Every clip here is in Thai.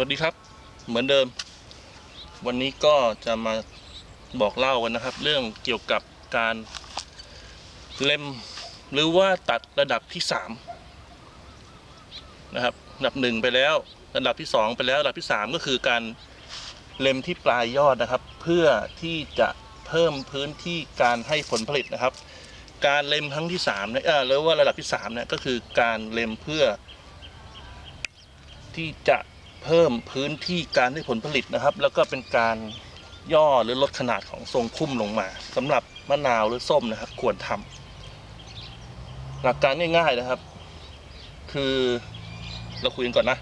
วัสดีครับ เหมือนเดิม วันนี้ก็จะมาบอกเล่ากันนะครับ เรื่องเกี่ยวกับการเล็มหรือว่าตัดระดับที่สามนะครับระดับหนึ่งไปแล้ว ระดับที่สองไปแล้วระดับที่สามก็คือการเล็มที่ปลายยอดนะครับ เพื่อที่จะเพิ่มพื้นที่การให้ผลผลิตนะครับ การเล็มครั้งที่สามเนี่ยเออหรือว่าระดับที่สามเนี่ยก็คือการเล็มเพื่อที่จะ เพิ่มพื้นที่การให้ผลผลิตนะครับ แล้วก็เป็นการย่อหรือลดขนาดของทรงพุ่มลงมาสำหรับมะนาวหรือส้มนะครับ ควรทำหลักการง่ายๆนะครับ คือเราคุยกันก่อนนะ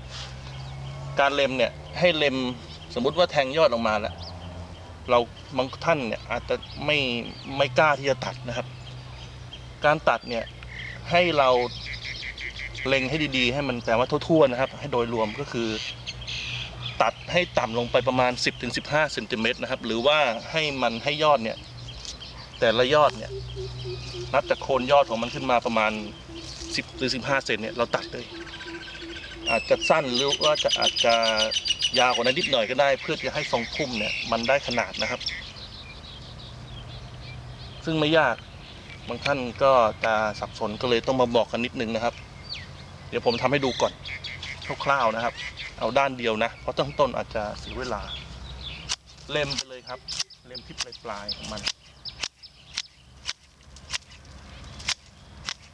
การเล็มเนี่ยให้เล็มสมมุติว่าแทงยอดออกมาแล้วเราบางท่านเนี่ยอาจจะไม่ไม่กล้าที่จะตัดนะครับ การตัดเนี่ยให้เราเล็งให้ดีๆ ให้มันแต่ว่าทั่วๆนะครับ ให้โดยรวมก็คือ ตัดให้ต่ำลงไปประมาณ 10-15เซนติเมตรนะครับ หรือว่าให้มันให้ยอดเนี่ย แต่ละยอดเนี่ย นับจากโคนยอดของมันขึ้นมาประมาณ 10หรือ15เซนเนี่ยเราตัดเลย อาจจะสั้นหรือว่าจะอาจจะยาวกว่านั้นนิดหน่อยก็ได้ เพื่อจะให้ทรงพุ่มเนี่ยมันได้ขนาดนะครับ ซึ่งไม่ยากบางท่านก็จะสับสนก็เลยต้องมาบอกกันนิดนึงนะครับ เดี๋ยวผมทำให้ดูก่อน คร่าวๆนะครับ เอาด้านเดียวนะ เพราะต้นต้นอาจจะเสียเวลา เล็มไปเลยครับ เล็มที่ปลายปลายๆของมัน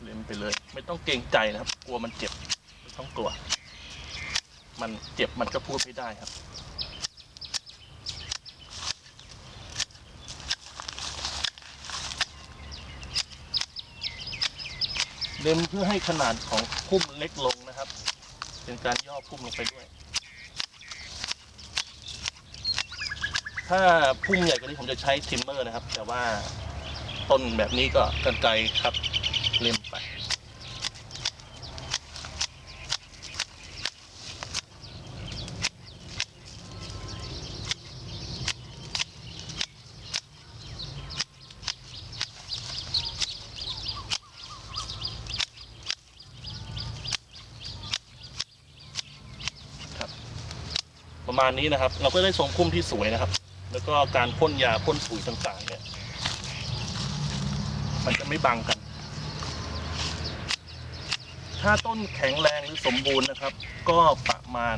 เล็มไปเลย ไม่ต้องเกรงใจนะครับ กลัวมันเจ็บไม่ต้องกลัว มันเจ็บมันก็พูดไม่ได้ครับเล็มเพื่อให้ขนาดของพุ่มเล็กลง เป็นการย่อพุ่มลงไปด้วย ถ้าพุ่มใหญ่กว่านี้ผมจะใช้ทิมเมอร์นะครับ แต่ว่าต้นแบบนี้ก็กันไกลครับเล็มไป มาณนี้นะครับ เราก็ได้ทรงพุ่มที่สวยนะครับ แล้วก็การพ่นยาพ่นปุ๋ยต่างๆ เนี่ย มันจะไม่บังกัน ถ้าต้นแข็งแรงหรือสมบูรณ์นะครับ ก็ประมาณ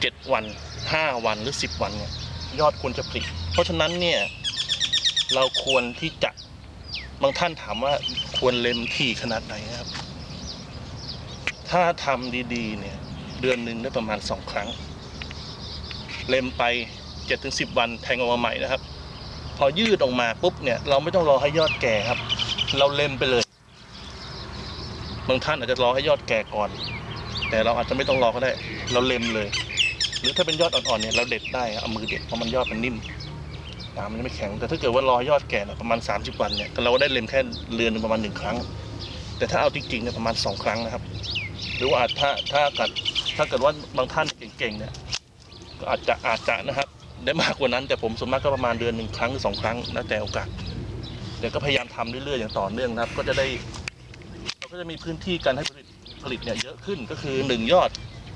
เจ็ดวันห้าวันหรือสิบวันเนี่ยยอดควรจะผลิเพราะฉะนั้นเนี่ย เราควรที่จะบางท่านถามว่าควรเล็มที่ขนาดไหนนะครับ ถ้าทำดี ๆ เนี่ย เดือนหนึ่งได้ประมาณสองครั้ง เล็มไปเจ็ดถึงสิบวันแทงออกมาใหม่นะครับ พอยืดออกมาปุ๊บเนี่ยเราไม่ต้องรอให้ยอดแก่ครับ เราเล็มไปเลย บางท่านอาจจะรอให้ยอดแก่ก่อน แต่เราอาจจะไม่ต้องรอก็ได้ เราเล็มเลย หรือถ้าเป็นยอดอ่อนๆเนี่ยเราเด็ดได้เอามือเด็ดเพราะมันยอดมันนิ่มตามันไม่แข็งแต่ถ้าเกิดว่ารอยอดแก่ประมาณ 30 วันเนี่ยเราก็ได้เล็มแค่เรือนหนึ่งประมาณหนึ่งครั้ง แต่ถ้าเอาจริงๆเนี่ยประมาณสองครั้งนะครับ หรือว่าอาจถ้าถ้ากิด ถ้าเกิดว่าบางท่านเก่งๆเนี่ยก็อาจจะอาจจะนะครับ ได้มากกว่านั้น แต่ผมส่วนมากก็ประมาณเดือนหนึ่งครั้งหรือสองครั้งแล้วแต่โอกาสเดี๋ยวก็พยายามทำเรื่อยๆอย่างต่อเนื่องนะครับ ก็จะได้เราก็จะมีพื้นที่การให้ผลิตผลิตเนี่ยเยอะขึ้นก็คือหนึ่งยอด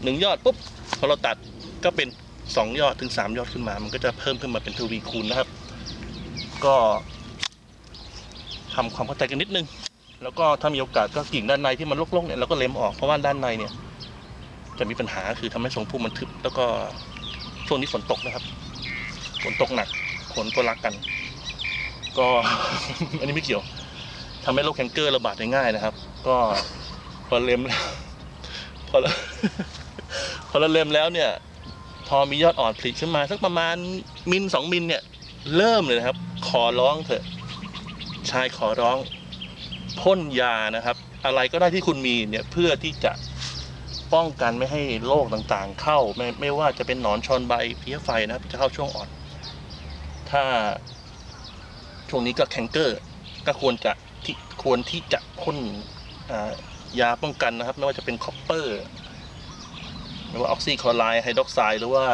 หนึ่งยอดปุ๊บพอเราตัดก็เป็นสองยอดถึงสามยอดขึ้นมา มันก็จะเพิ่มขึ้นมาเป็นทวีคูณนะครับ ก็ทำความเข้าใจกันนิดนึง แล้วก็ถ้ามีโอกาสก็กิ่งด้านในที่มันรกๆเนี่ยเราก็เล็มออกเพราะว่าด้านในเนี่ย จะมีปัญหาคือทำให้ทรงพุ่มมันทึบ แล้วก็ช่วงนี้ฝนตกนะครับ ฝนตกหนักฝนก็รักกัน ก็อันนี้ไม่เกี่ยวทำให้โรคแคนเกอร์ระบาดได้ง่ายนะครับ ก็พอเล็มแล้วพอเราพอเล็มแล้วเนี่ย พอมียอดอ่อนผลิขึ้นมาสักประมาณมิลสองมิลเนี่ย เริ่มเลยนะครับ ขอร้องเถอะ ชายขอร้องพ่นยานะครับ อะไรก็ได้ที่คุณมีเนี่ยเพื่อที่จะ ป้องกันไม่ให้โรคต่างๆ เข้าไม่ไม่ว่าจะเป็นหนอนชอนใบเพี้ยไฟนะจะเข้าช่วงอ่อน ถ้าช่วงนี้ก็แคนเกอร์ก็ควรจะที่ควรที่จะพ่นยาป้องกันนะครับ ไม่ว่าจะเป็นคอปเปอร์หรือว่าออกซิคลอไรด์ไฮดรอกไซด์หรือว่า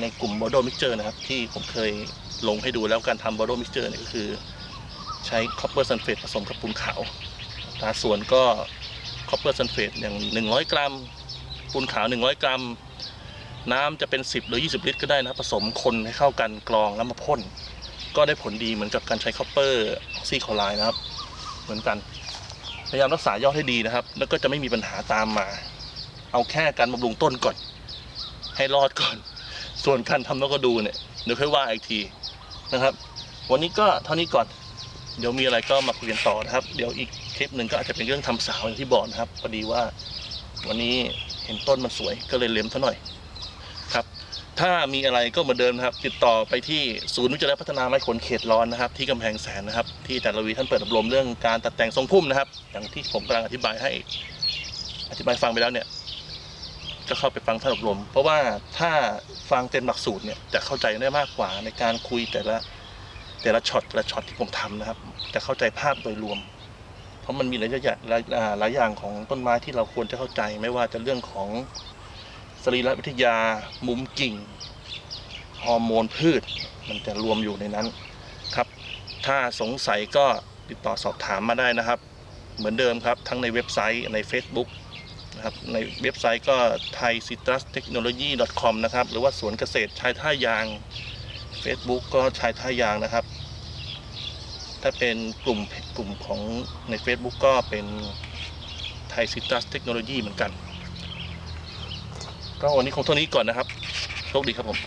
ในกลุ่มบอโดมิกเจอร์นะครับ ที่ผมเคยลงให้ดูแล้วการทำบอโดมิกเจอร์เนี่ยก็คือ ใช้คอปเปอร์ซัลเฟตผสมกับปูนขาวตาส่วนก็คอปเปอร์ซัลเฟตอย่าง 100 กรัม ปูนขาว 100 กรัม น้ำจะเป็น 10 หรือ 20 ลิตรก็ได้นะผสมคนให้เข้ากันกรองแล้วมาพ่น ก็ได้ผลดีเหมือนกับการใช้คอปเปอร์ซิคลอไรด์นะครับ เหมือนกัน พยายามรักษายอดให้ดีนะครับ แล้วก็จะไม่มีปัญหาตามมา เอาแค่การบำรุงต้นก่อน ให้รอดก่อน ส่วนการทำนกกระดูเนี่ยเดี๋ยวค่อยว่าอีกทีนะครับ วันนี้ก็เท่านี้ก่อนเดี๋ยวมีอะไรก็มาคุยกันต่อนะครับ เดี๋ยวอีกคลิปหนึ่งก็อาจจะเป็นเรื่องทำสาวอย่างที่บอกนะครับพอดีว่า วันนี้ ห็นต้นมันสวยก็เลยเล็มซะหน่อยครับ ถ้ามีอะไรก็เหมือนเดิมนครับ ติดต่อไปที่ศูนย์วิจัยและพัฒนาไม้ขนเขตร้อนนะครับ ที่กำแพงแสนนะครับ ที่อาจารย์ระวีท่านเปิดอบรมเรื่องการตัดแต่งทรงพุ่มนะครับ อย่างที่ผมกำลังอธิบายให้ อธิบายฟังไปแล้วเนี่ยก็เข้าไปฟังท่านอบรม เพราะว่าถ้าฟังเต็มหลักสูตรเนี่ยจะเข้าใจได้มากกว่าในการคุยแต่ละแต่ละช็อตแต่ละช็อตที่ผมทำนะครับ จะเข้าใจภาพโดยรวม เพราะมันมีหลายอย่างหลายอยอย่างของต้นไม้ที่เราควรจะเข้าใจ ไม่ว่าจะเรื่องของสรีรวิทยา มุมกิ่ง ฮอร์โมนพืช มันจะรวมอยู่ในนั้นครับ ถ้าสงสัยก็ติดต่อสอบถามมาได้นะครับ เหมือนเดิมครับ ทั้งในเว็บไซต์ใน Facebook นะครับ ในเว็บไซต์ก็ thaiCitrusTechnology.com นะครับ หรือว่าสวนเกษตรชายท่ายาง Facebook ก็ชายท่ายางนะครับ ถ้าเป็นกลุ่มกลุ่มของใน Facebook ก็เป็นไทยซิตัสเทคโนโลยีเหมือนกัน ก็วันนี้คงเท่านี้ก่อนนะครับ โชคดีครับผม